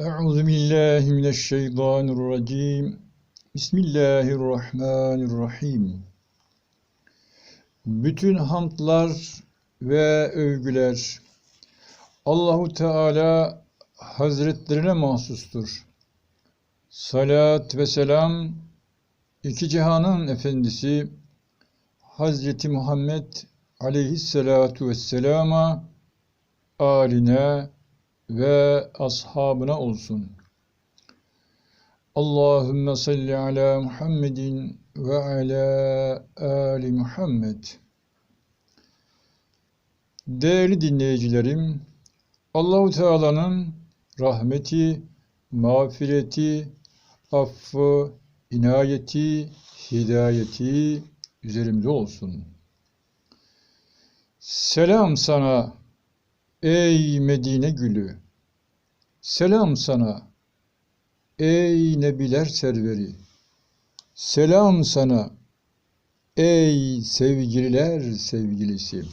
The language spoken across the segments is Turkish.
Euzu billahi mineşşeytanirracim. Bismillahirrahmanirrahim. Bütün hamdlar ve övgüler Allahu Teala Hazretlerine mahsustur. Salat ve selam iki cihanın efendisi Hazreti Muhammed aleyhissalatu vesselama aline ve ashabına olsun. Allahümme salli ala Muhammedin ve ala ali Muhammed. Değerli dinleyicilerim, Allahu Teala'nın rahmeti, mağfireti, affı, inayeti, hidayeti üzerimize olsun. Selam sana ey Medine gülü. Selam sana ey nebiler serveri. Selam sana ey sevgililer sevgilisi.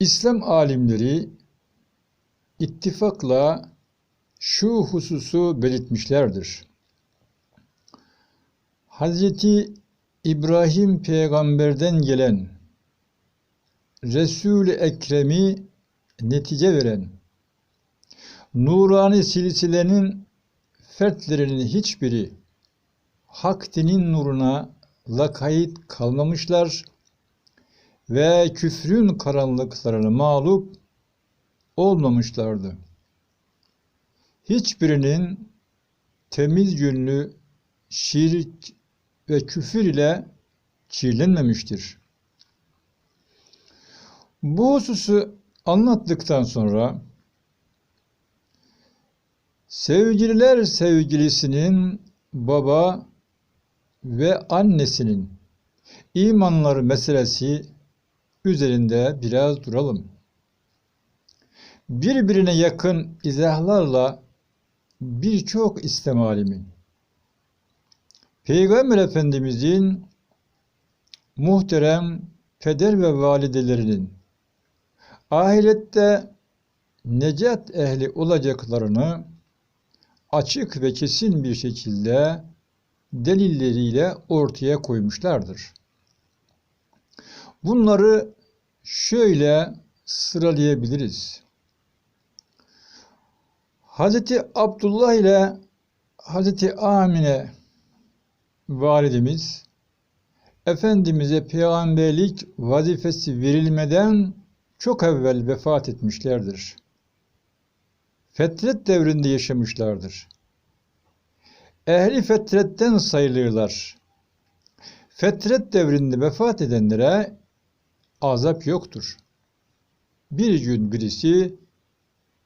İslam alimleri ittifakla şu hususu belirtmişlerdir. Hazreti İbrahim peygamberden gelen Resul-i Ekrem'i netice veren nurani silsilenin fertlerinin hiçbiri hak dinin nuruna lakayt kalmamışlar ve küfrün karanlıklarını mağlup olmamışlardı. Hiçbirinin temiz gönlü şirk ve küfür ile kirlenmemiştir. Bu hususu anlattıktan sonra sevgililer sevgilisinin baba ve annesinin imanları meselesi üzerinde biraz duralım. Birbirine yakın izahlarla birçok İslam alimin Peygamber Efendimizin muhterem peder ve validelerinin ahirette necat ehli olacaklarını açık ve kesin bir şekilde delilleriyle ortaya koymuşlardır. Bunları şöyle sıralayabiliriz. Hazreti Abdullah ile Hazreti Amine validemiz Efendimiz'e peygamberlik vazifesi verilmeden çok evvel vefat etmişlerdir. Fetret devrinde yaşamışlardır. Ehli fetretten sayılırlar. Fetret devrinde vefat edenlere azap yoktur. Bir gün birisi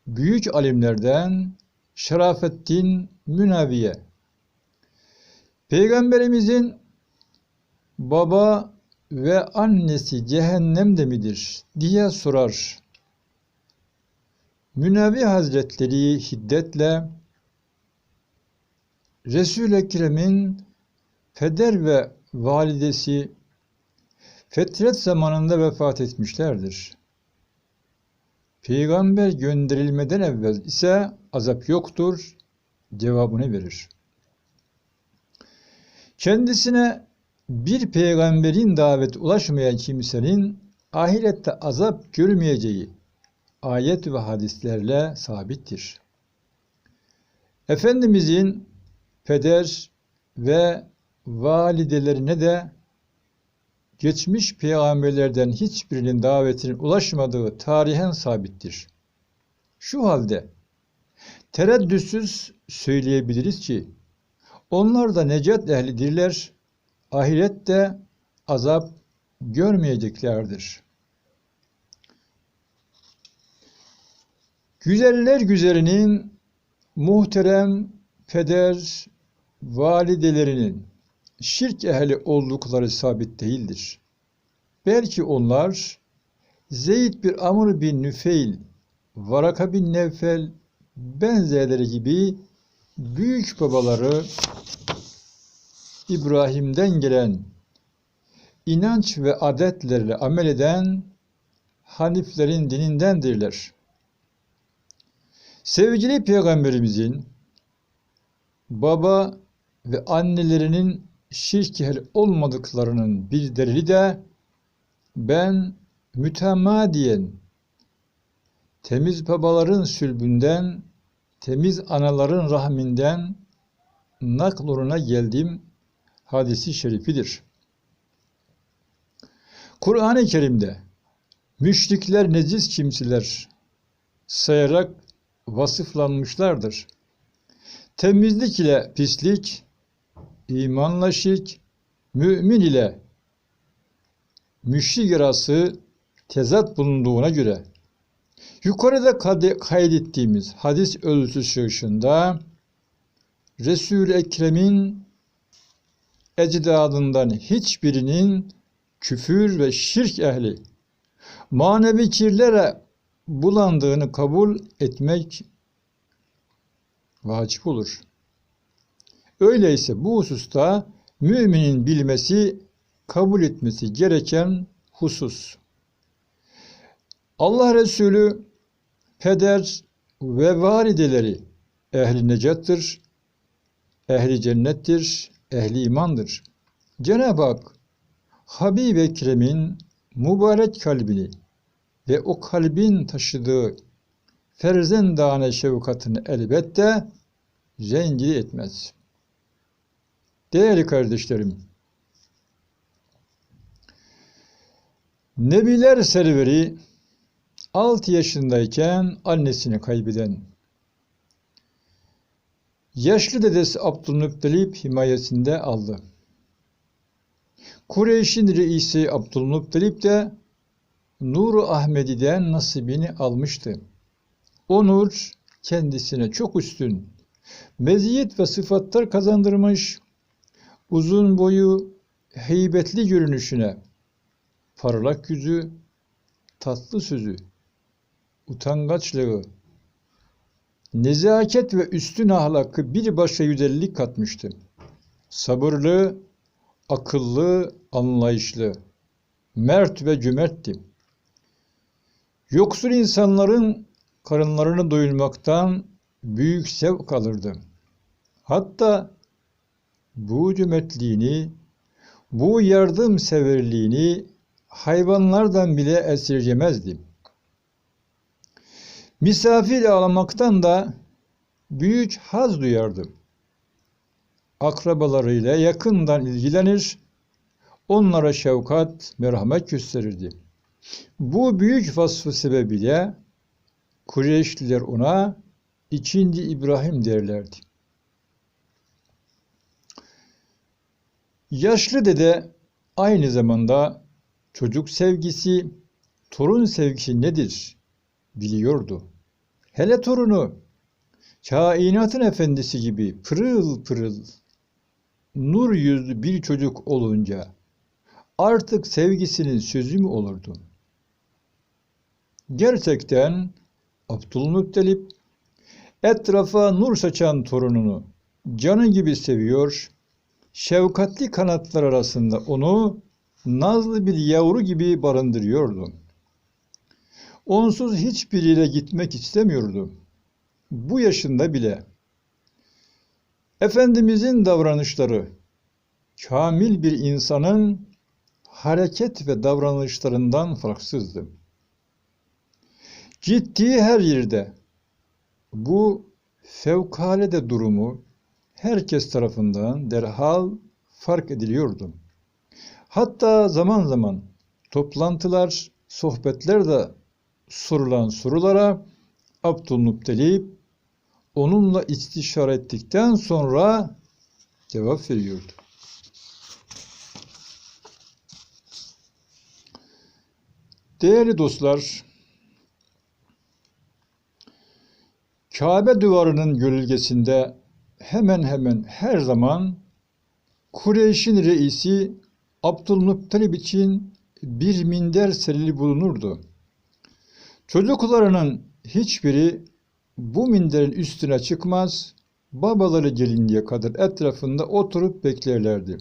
büyük alimlerden Şerafettin Münaviye Peygamberimizin baba ve annesi cehennemde midir diye sorar. Münavi Hazretleri hiddetle Resul-i Ekrem'in peder ve validesi fetret zamanında vefat etmişlerdir. Peygamber gönderilmeden evvel ise azap yoktur cevabını verir. Kendisine bir peygamberin davet ulaşmayan kimsenin ahirette azap görmeyeceği ayet ve hadislerle sabittir. Efendimizin peder ve validelerine de geçmiş peygamberlerden hiçbirinin davetinin ulaşmadığı tarihen sabittir. Şu halde tereddütsüz söyleyebiliriz ki onlar da necat ehlidirler, ahirette azap görmeyeceklerdir. Güzeller güzelinin muhterem peder validelerinin şirk ehli oldukları sabit değildir. Belki onlar Zeyd bir Amr bin Nüfeil, Varaka bin Nevfel benzerleri gibi büyük babaları İbrahim'den gelen inanç ve adetlerle amel eden Haniflerin dinindendirler. Sevgili Peygamberimizin baba ve annelerinin şirk ehli olmadıklarının bir delili de ben mütemadiyen temiz babaların sülbünden, temiz anaların rahminden nakluruna geldim hadisi şerifidir. Kur'an-ı Kerim'de müşrikler necis kimseler sayarak vasıflanmışlardır. Temizlik ile pislik, imanla şirk, mümin ile müşrik arası tezat bulunduğuna göre yukarıda kaydettiğimiz hadis ölçüsü ışığında Resul-i Ekrem'in ecdadından hiçbirinin küfür ve şirk ehli manevi kirlere bulandığını kabul etmek vacip olur. Öyleyse bu hususta müminin bilmesi, kabul etmesi gereken husus. Allah Resulü peder ve valideleri ehli necattır, ehli cennettir, ehli imandır. Cenab-ı Hak Habib Ekrem'in mübarek kalbini ve o kalbin taşıdığı ferzendane şefkatini elbette zengin etmez. Değerli kardeşlerim, Nebiler serveri 6 yaşındayken annesini kaybeden yaşlı dedesi Abdülmuttalip himayesinde aldı. Kureyş'in reisi Abdülmuttalip de Nur Ahmedi'den nasibini almıştı. O nur kendisine çok üstün, meziyet ve sıfatlar kazandırmış, uzun boyu heybetli görünüşüne, parlak yüzü, tatlı sözü, utangaçlığı, nezaket ve üstün ahlakı bir başka güzellik katmıştı. Sabırlı, akıllı, anlayışlı, mert ve cömertti. Yoksul insanların karınlarını doyurmaktan büyük sevk alırdı. Hatta bu cömertliğini, bu yardımseverliğini hayvanlardan bile esirgemezdi. Misafir ağlamaktan da büyük haz duyardı. Akrabalarıyla yakından ilgilenir, onlara şefkat, merhamet gösterirdi. Bu büyük vasfı sebebiyle Kureyşliler ona ikinci İbrahim derlerdi. Yaşlı dede aynı zamanda çocuk sevgisi, torun sevgisi nedir biliyordu. Hele torunu kainatın efendisi gibi pırıl pırıl nur yüzlü bir çocuk olunca artık sevgisinin sözü mü olurdu? Gerçekten Abdülmuttalip etrafa nur saçan torununu canı gibi seviyor, şefkatli kanatlar arasında onu nazlı bir yavru gibi barındırıyordu. Onsuz hiçbiriyle gitmek istemiyordu. Bu yaşında bile. Efendimizin davranışları, kamil bir insanın hareket ve davranışlarından farksızdı. Gittiği her yerde bu fevkalade durumu herkes tarafından derhal fark ediliyordu. Hatta zaman zaman toplantılar, sohbetler de sorulan sorulara Abdülmuttalip onunla istişare ettikten sonra cevap veriyordu. Değerli dostlar, Kabe duvarının gölgesinde hemen hemen her zaman Kureyş'in reisi Abdülmuttalip için bir minder serili bulunurdu. Çocuklarının hiçbiri bu minderin üstüne çıkmaz, babaları gelinceye kadar etrafında oturup beklerlerdi.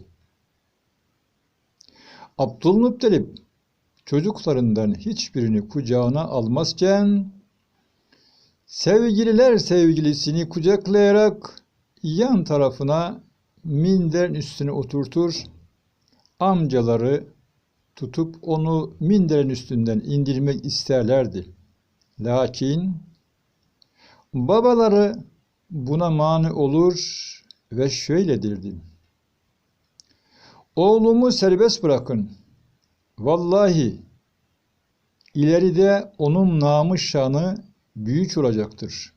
Abdülmuttalip çocuklarından hiçbirini kucağına almazken sevgililer sevgilisini kucaklayarak yan tarafına minderin üstüne oturtur, amcaları tutup onu minderin üstünden indirmek isterlerdi. Lakin babaları buna mani olur ve şöyle derdi. Oğlumu serbest bırakın. Vallahi ileride onun namı şanı büyük olacaktır.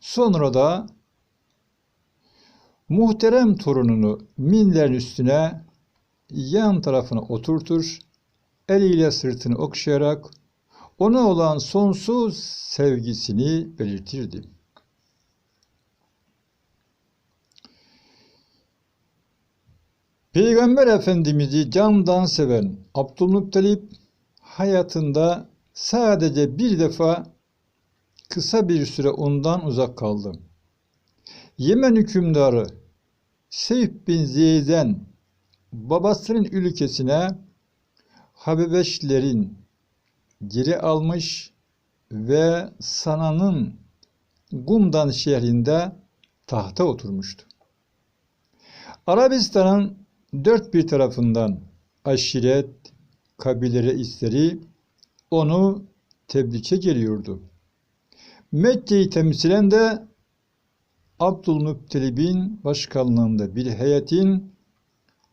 Sonra da muhterem torununu minderin üstüne yan tarafına oturtur, eliyle sırtını okşayarak ona olan sonsuz sevgisini belirtirdi. Peygamber Efendimiz'i candan seven Abdülmuttalip hayatında sadece bir defa kısa bir süre ondan uzak kaldı. Yemen hükümdarı Seyf bin Ziyed'den babasının ülkesine Habebeşlerin geri almış ve Sana'nın Gumdan şehrinde tahta oturmuştu. Arabistan'ın dört bir tarafından aşiret, kabile reisleri onu tebrike geliyordu. Mekke'yi temsilen de Abdülmuttalib'in başkanlığında bir heyetin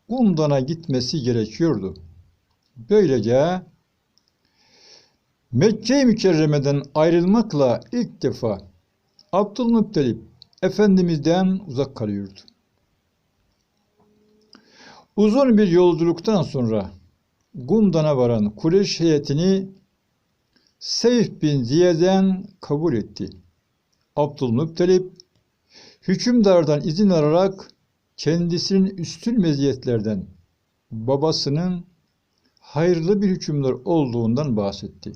Umdan'a gitmesi gerekiyordu. Böylece Mekke-i Mükerreme'den ayrılmakla ilk defa Abdülmuttalip Efendimiz'den uzak kalıyordu. Uzun bir yolculuktan sonra Gumdan'a varan Kureyş heyetini Seyf bin Ziye'den kabul etti. Abdülmuttalip hükümdardan izin alarak kendisinin üstün meziyetlerden babasının hayırlı bir hükümdar olduğundan bahsetti.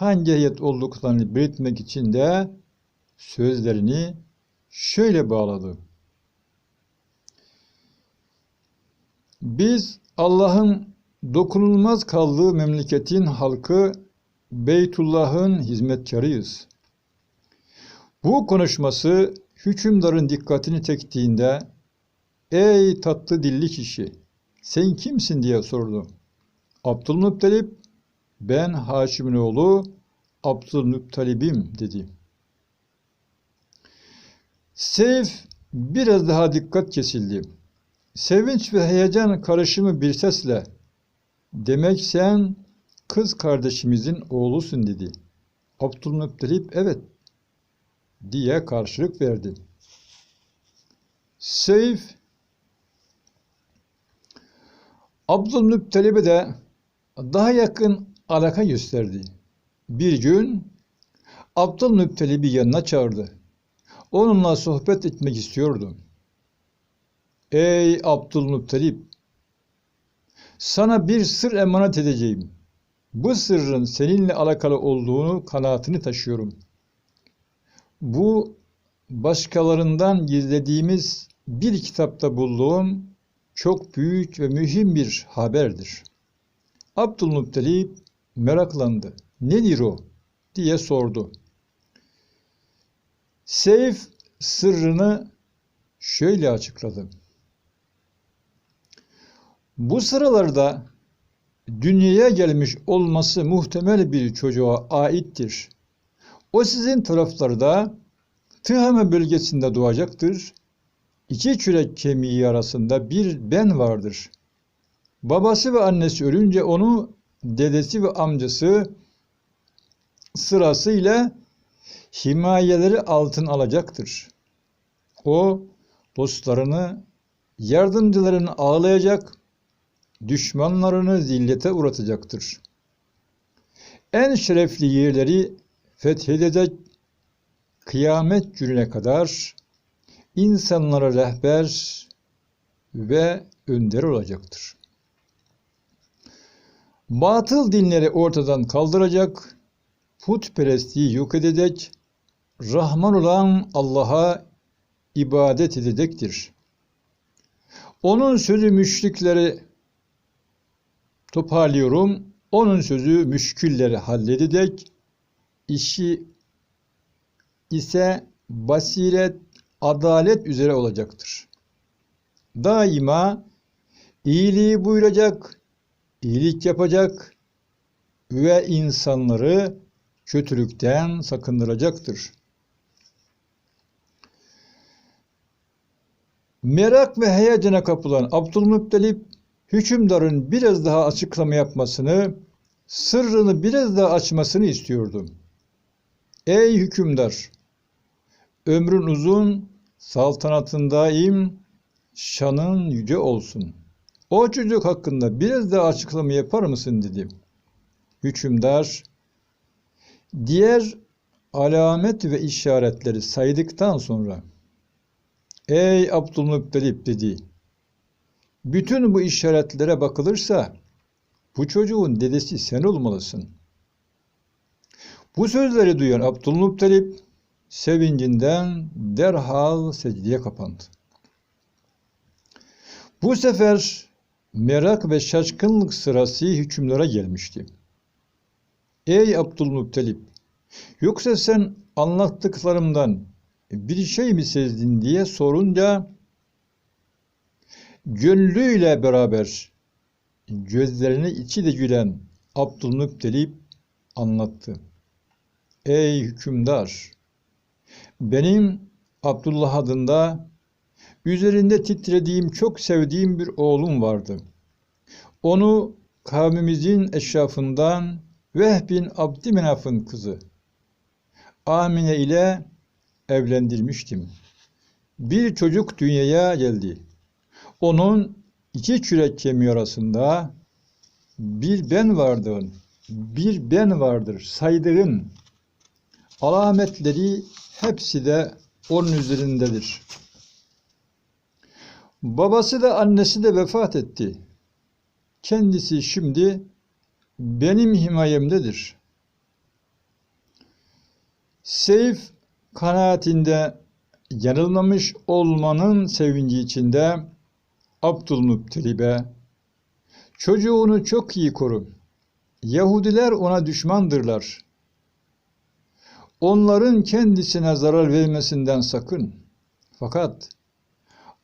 Hangi heyet olduklarını belirtmek için de sözlerini şöyle bağladı. Biz Allah'ın dokunulmaz kaldığı memleketin halkı Beytullah'ın hizmetkarıyız. Bu konuşması hükümdarın dikkatini çektiğinde Ey tatlı dilli kişi sen kimsin diye sordu. Abdülmuttalip ben Haşim'in oğlu Abdülmuttalib'im dedi. Seyf biraz daha dikkat kesildi. Sevinç ve heyecan karışımı bir sesle demek sen kız kardeşimizin oğlusun dedi. Abdülmuttalip evet diye karşılık verdi. Seyf Abdülmuttalib'e de daha yakın alaka gösterdi. Bir gün Abdülmuttalib'i yanına çağırdı. Onunla sohbet etmek istiyordu. Ey Abdülmuttalip! Sana bir sır emanet edeceğim. Bu sırrın seninle alakalı olduğunu kanaatini taşıyorum. Bu başkalarından gizlediğimiz bir kitapta bulduğum çok büyük ve mühim bir haberdir. Abdülmuttalip meraklandı. Nedir o? diye sordu. Seyf sırrını şöyle açıkladı. Bu sıralarda dünyaya gelmiş olması muhtemel bir çocuğa aittir. O sizin taraflarda Tihame bölgesinde doğacaktır. İki çürek kemiği arasında bir ben vardır. Babası ve annesi ölünce onu dedesi ve amcası sırasıyla himayeleri altın alacaktır. O dostlarını, yardımcılarını ağlayacak, düşmanlarını zillete uğratacaktır. En şerefli yerleri fethedecek kıyamet gününe kadar insanlara rehber ve önder olacaktır. Batıl dinleri ortadan kaldıracak, putperestliği yok edecek, Rahman olan Allah'a ibadet edecektir. Onun sözü müşrikleri Toparlıyorum. Onun sözü müşkülleri halledecek. işi ise basiret, adalet üzere olacaktır. Daima iyiliği buyuracak, iyilik yapacak ve insanları kötülükten sakındıracaktır. Merak ve heyecana kapılan Abdülmuttalip, hükümdarın biraz daha açıklama yapmasını, sırrını biraz daha açmasını istiyordu. Ey hükümdar! Ömrün uzun, saltanatın şanın yüce olsun. O çocuk hakkında biraz daha açıklama yapar mısın dedi. Hükümdar, diğer alamet ve işaretleri saydıktan sonra, Ey Abdülmuttalip dedi, bütün bu işaretlere bakılırsa, bu çocuğun dedesi sen olmalısın. Bu sözleri duyan Abdülmuttalip, sevincinden derhal secdeye kapandı. Bu sefer merak ve şaşkınlık sırası hükümlere gelmişti. Ey Abdülmuttalip! Yoksa sen anlattıklarımdan bir şey mi sezdin diye sorunca gönlüyle beraber gözlerini içi de gülen Abdülmuttalip anlattı. Ey hükümdar! Benim Abdullah adında üzerinde titrediğim, çok sevdiğim bir oğlum vardı. Onu kavmimizin eşrafından Vehb bin Abdümenaf'ın kızı Amine ile evlendirmiştim. Bir çocuk dünyaya geldi. Onun iki kürek kemiği arasında bir ben vardır, bir ben vardır saydığın alametleri hepsi de onun üzerindedir. Babası da annesi de vefat etti. Kendisi şimdi benim himayemdedir. Seyf kanaatinde yanılmamış olmanın sevinci içinde Abdülmuttalib'e çocuğunu çok iyi koru. Yahudiler ona düşmandırlar. Onların kendisine zarar vermesinden sakın. Fakat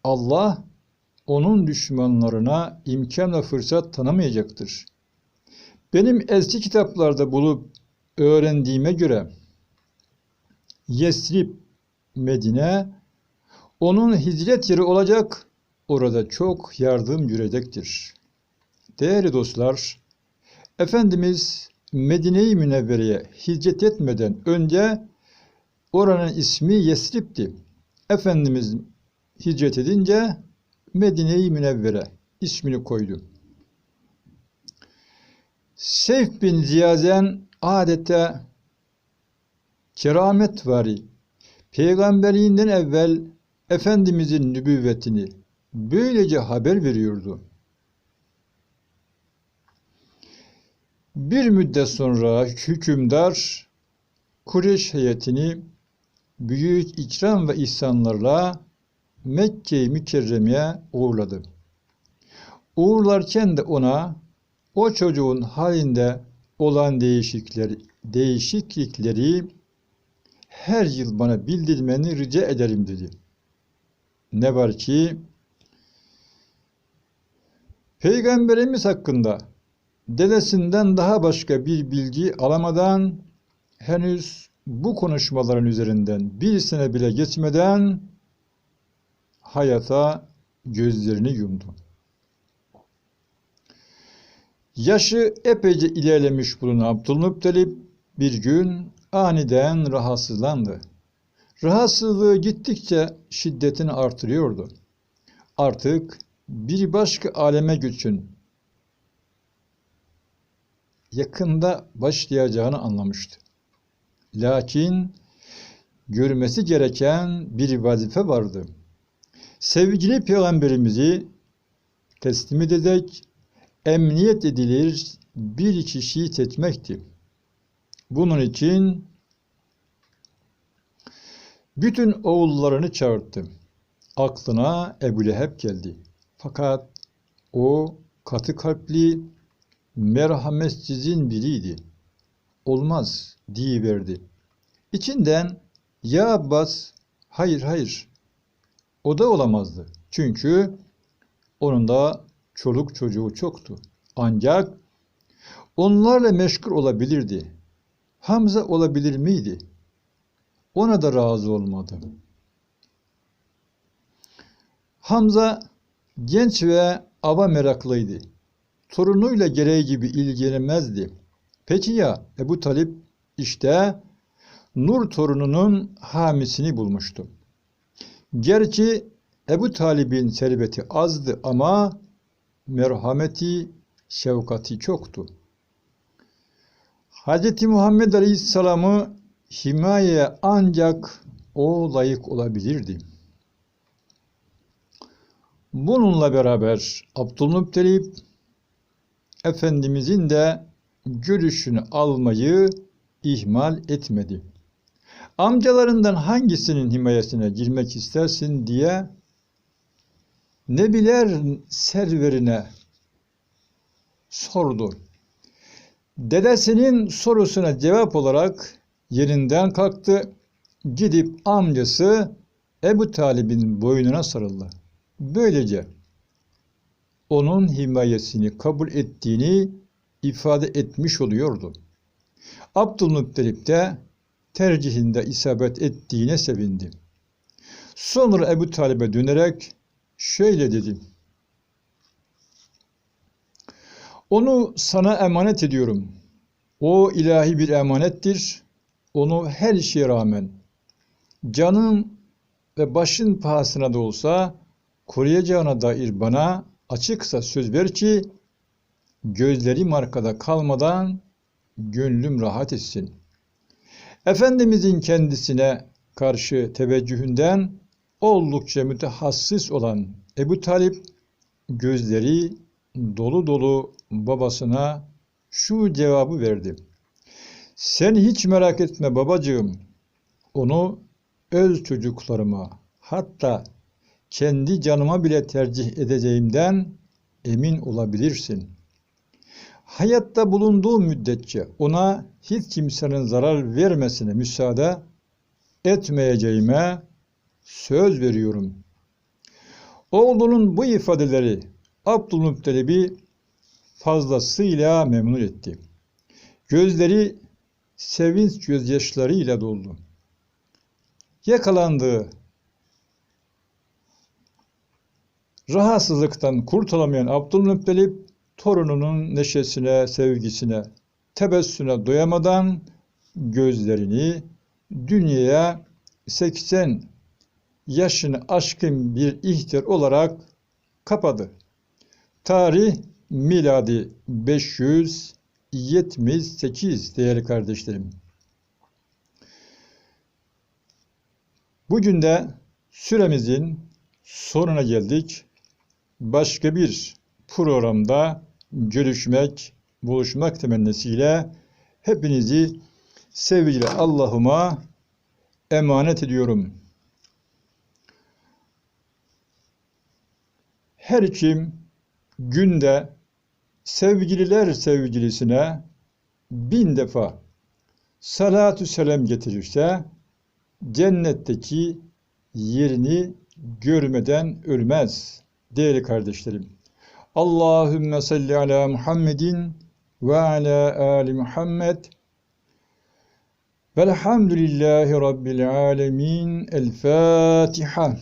Allah onun düşmanlarına imkan ve fırsat tanımayacaktır. Benim eski kitaplarda bulup öğrendiğime göre Yesrib, Medine onun hicret yeri olacak, orada çok yardım görecektir. Değerli dostlar, Efendimiz Medine-i Münevvere'ye hicret etmeden önce oranın ismi Yesrib'ti. Efendimiz hicret edince Medine-i Münevvere ismini koydu. Seyf bin Ziyazen adeta keramet vari, peygamberinden evvel Efendimizin nübüvvetini böylece haber veriyordu. Bir müddet sonra hükümdar Kureyş heyetini büyük ikram ve ihsanlarla Mekke-i Mükerreme'ye uğurladı. Uğurlarken de ona o çocuğun halinde olan değişiklikleri, değişiklikleri her yıl bana bildirmeni rica ederim dedi. Ne var ki Peygamberimiz hakkında dedesinden daha başka bir bilgi alamadan henüz bu konuşmaların üzerinden bir sene bile geçmeden hayata gözlerini yumdu. Yaşı epeyce ilerlemiş bulunan Abdülmuttalip bir gün aniden rahatsızlandı. Rahatsızlığı gittikçe şiddetini artırıyordu. Artık bir başka aleme göçün yakında başlayacağını anlamıştı. Lakin görmesi gereken bir vazife vardı. Sevgili peygamberimizi teslim edecek, emniyet edilir bir kişiyi seçmekti. Bunun için bütün oğullarını çağırdı. Aklına Ebu Leheb geldi. Fakat o katı kalpli, merhametsizin biriydi. Olmaz diyiverdi. İçinden ya Abbas hayır hayır o da olamazdı. Çünkü onun da çoluk çocuğu çoktu. Ancak onlarla meşgul olabilirdi. Hamza olabilir miydi? Ona da razı olmadı. Hamza genç ve ava meraklıydı. Torunuyla gereği gibi ilgilenmezdi. Peki ya Ebu Talip işte Nur torununun hamisini bulmuştu. Gerçi Ebu Talib'in serveti azdı ama merhameti, şefkati çoktu. Hz. Muhammed Aleyhisselam'ı himayeye ancak o layık olabilirdi. Bununla beraber Abdülmuttalip Efendimizin de görüşünü almayı ihmal etmedi. Amcalarından hangisinin himayesine girmek istersin diye Nebiler serverine sordu. Dedesinin sorusuna cevap olarak yerinden kalktı. Gidip amcası Ebu Talib'in boynuna sarıldı. Böylece onun himayesini kabul ettiğini ifade etmiş oluyordu. Abdülmuttalip de tercihinde isabet ettiğine sevindi. Sonra Ebu Talib'e dönerek şöyle dedi. Onu sana emanet ediyorum. O ilahi bir emanettir. Onu her şeye rağmen canın ve başın pahasına da olsa koruyacağına dair bana açıksa söz ver ki gözlerim arkada kalmadan gönlüm rahat etsin. Efendimizin kendisine karşı teveccühünden oldukça mütehassıs olan Ebu Talip gözleri dolu dolu babasına şu cevabı verdi. Sen hiç merak etme babacığım. Onu öz çocuklarıma hatta kendi canıma bile tercih edeceğimden emin olabilirsin. Hayatta bulunduğu müddetçe ona hiç kimsenin zarar vermesine müsaade etmeyeceğime söz veriyorum. Oğlunun bu ifadeleri Abdülmuttalib'i fazlasıyla memnun etti. Gözleri sevinç gözyaşlarıyla doldu. Yakalandığı rahatsızlıktan kurtulamayan Abdülmuttalip torununun neşesine, sevgisine, tebessüne doyamadan gözlerini dünyaya 80 yaşını aşkın bir ihtiyar olarak kapadı. Tarih miladi 578 değerli kardeşlerim. Bugün de süremizin sonuna geldik. Başka bir programda görüşmek, buluşmak temennisiyle hepinizi sevgiyle Allah'ıma emanet ediyorum. Her kim günde sevgililer sevgilisine bin defa salatü selam getirirse cennetteki yerini görmeden ölmez değerli kardeşlerim. Allahümme salli ala Muhammedin ve ala ali Muhammed Velhamdülillahi Rabbil alemin. El Fatiha.